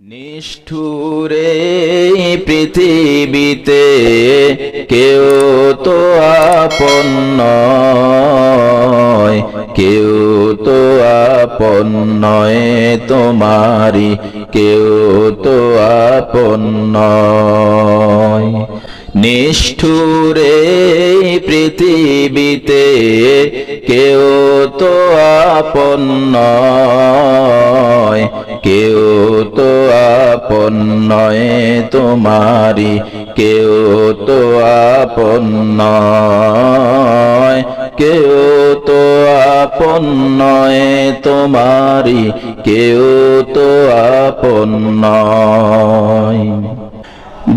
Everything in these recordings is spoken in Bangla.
নিষ্ঠুরে পৃথিবীতে কেউ তো আপন্ন কেউ তো আপন্ন তোমারি কেউ তো আপন নয়। নিষ্ঠুরে পৃথিবীতে কেউ তো আপন নয়, কেউ তো আপন নয় তোমারি কেউ তো আপন নয়, কেউ তো আপন নয় তোমারি কেউ তো আপন নয়।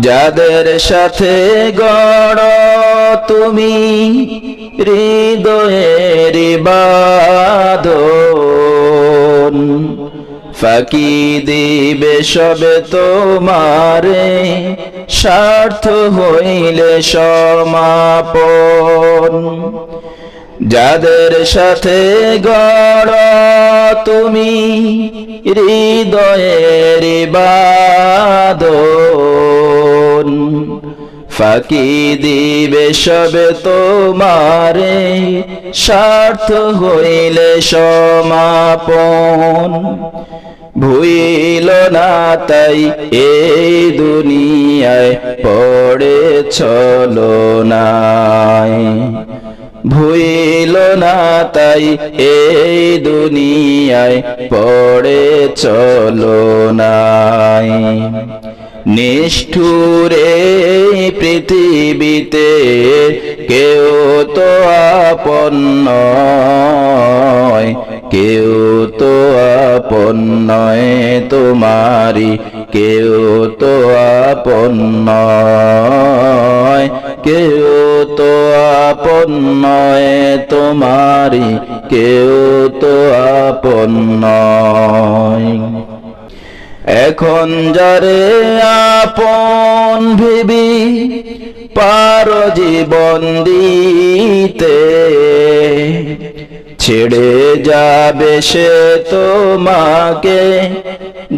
যাদের সাথে গড় তুমি হৃদয়ের বাদন ফাঁকি দিবে সবে তোমারে স্বার্থ হইলে সমাপন। যাদের সাথে গড় তুমি হৃদয়ের বাদন ফাঁকি দিবে সবে তোমারে স্বার্থ হইলে সমাপন। ভুইল না তাই এই দুনিয়ায় পড়ে চলো নাই। ভুইল না তাই এই দুনিয়ায় পড়ে চলো নাই। নিষ্ঠুরে পৃথিবীতে কেউ তো আপন কেউ তো আপন নয় তোমারি কেউ তো আপন নয়, কেউ তো আপন নয় তোমারি কেউ তো আপন নয়। এখন যারে আপন ভিবি পার জীবন দিতে ছেড়ে যাবে সে তোমাকে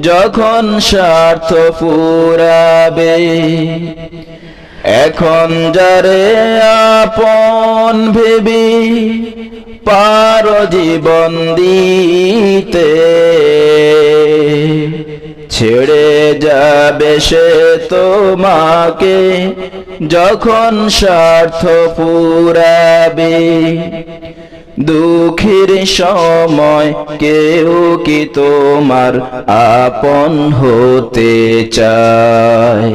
যখন স্বার্থ ফুরাবে এখন যারে আপন ভেবি পার জীবন দিতে ছেড়ে যাবে সে তোমাকে যখন স্বার্থ পুরাবে। দুঃখের সময় কেউ কি তোমার আপন হতে চায়?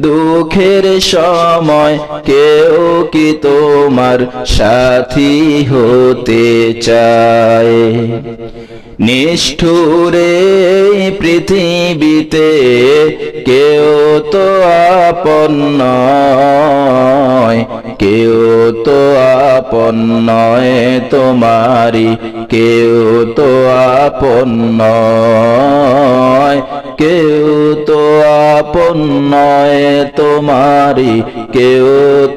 দুঃখের সময় কেউ কি তোমার সাথী হতে চায়? নিষ্ঠুরে পৃথিবীতে কেউ তো আপন নয়, কেউ তো আপন নয় তোমারি কেউ তো আপন নয় কেউ তো আপন নয় তোমারি কেউ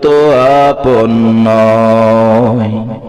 তো আপন নয়।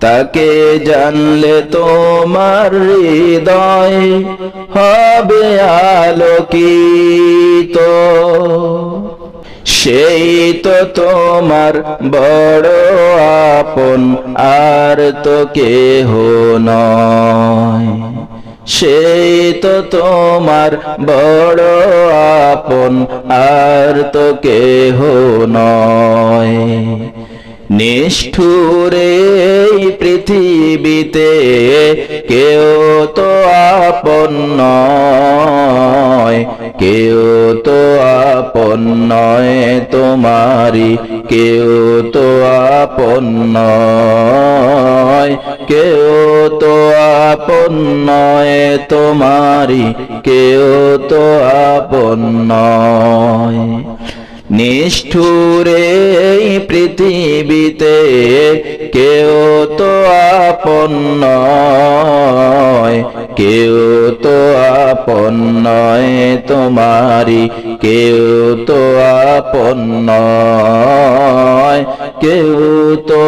তাকে জানলে তোমার হৃদয় হবে আলোকিত। সেই তো তোমার বড় আপন, আর তো কেহ নয়। সেই তো তোমার বড় আপন, আর তো কেহ নয়। নিষ্ঠুরে পৃথিবীতে কেউ তো আপন নয়, কেউ তো আপন নয় তোমারি কেউ তো আপন নয়, কেউ তো আপন নয় তোমারি কেউ তো আপন নয়। নিষ্ঠুরে পৃথিবীতে কেউ তো আপন নয়, কেউ তো আপন নয় তোমারি কেউ তো আপন নয়, কেউ তো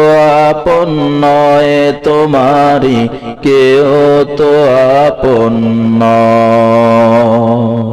আপন নয় তোমারি কেউ তো আপন নয়।